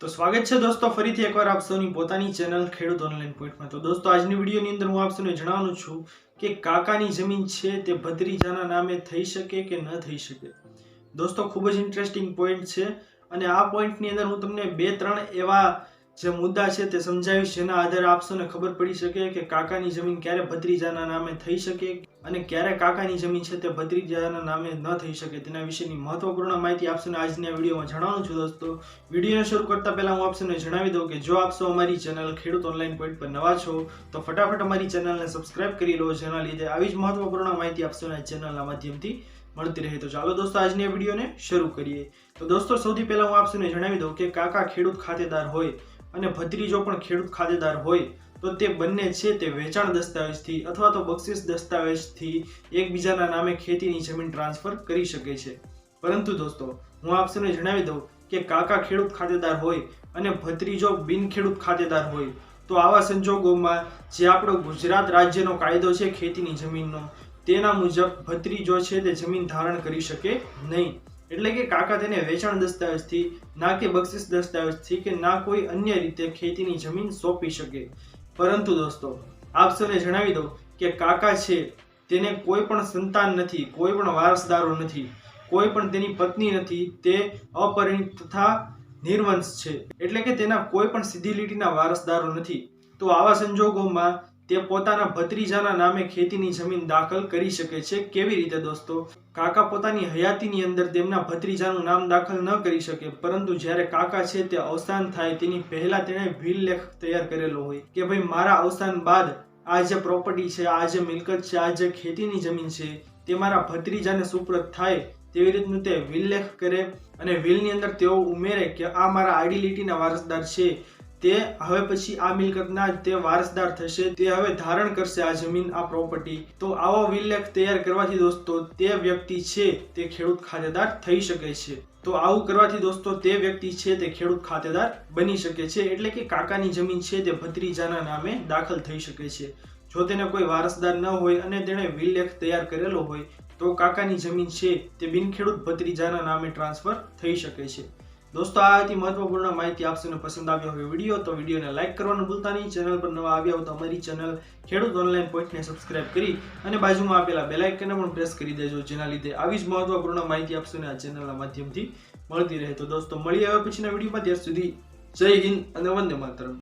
તો સ્વાગત છે દોસ્તો, ફરીથી એકવાર આપ સૌની પોતાની ચેનલ ખેડૂત ઓનલાઈન પોઈન્ટમાં તો દોસ્તો, આજની વિડીયોની અંદર હું આપ સૌને જણાવવાનું છું કે કાકાની જમીન છે તે ભત્રીજાના નામે થઈ શકે કે ન થઈ શકે? દોસ્તો, ખૂબ જ ઇન્ટરેસ્ટિંગ પોઈન્ટ છે અને આ પોઈન્ટની અંદર હું તમને બે ત્રણ એવા જે મુદ્દા છે તે સમજાવીશ જેના આધારે આપશોને ખબર પડી શકે કે કાકાની જમીન ક્યારે ભત્રીજાના નામે થઈ શકે અને ક્યારે કાકાની જમીન છે તે ભત્રીજાના નામે ન થઈ શકે. તેના વિશેની મહત્વપૂર્ણ માહિતી આપશોને આજના વિડીયોમાં જણાવું છું દોસ્તો. વિડીયોને શરૂ કરતા પહેલા હું આપશોને જણાવી દઉં કે જો આપશો અમારી ચેનલ ખેડૂત ઓનલાઈન પોઈન્ટ પર નવા છો, તો ફટાફટ અમારી ચેનલને સબસ્ક્રાઇબ કરી લો, જેના લીધે આવી જ મહત્વપૂર્ણ માહિતી આપશોને ચેનલના માધ્યમથી મળતી રહે. તો ચાલો દોસ્તો આજની વિડીયોને શરૂ કરીએ. તો દોસ્તો, સૌથી પહેલા હું આપશોને જણાવી દઉં કે કાકા ખેડૂત ખાતેદાર હોય અને ભત્રીજો પણ ખેડૂત ખાતેદાર હોય, તો તે બંને છે તે વેચાણ દસ્તાવેજથી અથવા તો બક્ષિસ દસ્તાવેજથી એકબીજાના નામે ખેતીની જમીન ટ્રાન્સફર કરી શકે છે. પરંતુ દોસ્તો, હું આપ જણાવી દઉં કે કાકા ખેડૂત ખાતેદાર હોય અને ભત્રીજો બિન ખેડૂત ખાતેદાર હોય, તો આવા સંજોગોમાં જે આપણો ગુજરાત રાજ્યનો કાયદો છે ખેતીની જમીનનો, તેના મુજબ ભત્રીજો છે તે જમીન ધારણ કરી શકે નહીં. એટલે કે કાકા તેને વેચાણ દસ્તાવેજથી, ના કે બક્ષિસ દસ્તાવેજથી કે ના કોઈ અન્ય રીતે ખેતીની જમીન સોંપી શકે. પરંતુ દોસ્તો, આપ સૌને જણાવી દઉં કે કાકા છે, તેને કોઈ પણ સંતાન નથી, કોઈ પણ વારસદારો નથી, કોઈ પણ તેની પત્ની નથી, તે અપરિણિત તથા નિર્વંશ છે. એટલે કે તેના કોઈ પણ સીધી લીટીના વારસદારો નથી. તો આવા સંજોગોમાં તે પોતાના ભત્રીજાના નામે ખેતીની જમીન દાખલ કરી શકે છે. કેવી રીતે દોસ્તો? કાકા પોતાની હયાતીની અંદર તેમના ભત્રીજાનું નામ દાખલ ન કરી શકે, પરંતુ જ્યારે કાકા છે તે અવસાન થાય તેની પહેલા તેણે ભીલ લેખ તૈયાર કરેલો હોય કે ભાઈ મારા અવસાન બાદ આ જે પ્રોપર્ટી છે, આ જે મિલકત છે, આ જે ખેતીની જમીન છે, તે મારા ભત્રીજાને સુપ્રત થાય તેવી રીતનું તે વિલ લેખ કરે અને વિલની અંદર તેઓ ઉમેરે કે આ મારા આઈડી લીટીના વારસદાર છે. તે હવે પછી આ મિલકતના તે વારસદાર થશે. તે હવે ધારણ કરશે આ જમીન, આ પ્રોપર્ટી તો આવો વિલેખ તૈયાર કરવાથી દોસ્તો, તે વ્યક્તિ છે તે ખેડૂત ખાતેદાર થઈ શકે છે. તો આવું કરવાથી દોસ્તો, તે વ્યક્તિ છે તે ખેડૂત ખાતેદાર બની શકે છે. એટલે કે કાકાની જમીન છે તે ભત્રીજાના નામે દાખલ થઈ શકે છે. જો તેને કોઈ વારસદાર ન હોય અને તેણે વિલેખ તૈયાર કરેલો હોય, તો કાકાની જમીન છે તે બિનખેડૂત ભત્રીજાના નામે ટ્રાન્સફર થઈ શકે છે. દોસ્તો, આ હતી મહત્વપૂર્ણ માહિતી આપ સૌને પસંદ આવ્યો હોય વીડિયો, તો વિડીયોને લાઇક કરવાનું ભૂલતા નહીં. ચેનલ પર નવા આવ્યા હો તો અમારી ચેનલ ખેડૂત ઓનલાઈન પોઈન્ટને સબસ્ક્રાઇબ કરી અને બાજુમાં આપેલા બેલ આઇકનને પણ પ્રેસ કરી દેજો, જેના લીધે આવી જ મહત્વપૂર્ણ માહિતી આપ સૌને આ ચેનલના માધ્યમથી મળતી રહે. તો દોસ્તો મળી આવ્યા પછીના વિડીયોમાં. ત્યાર સુધી જય હિન્દ અને વંદે માતરમ.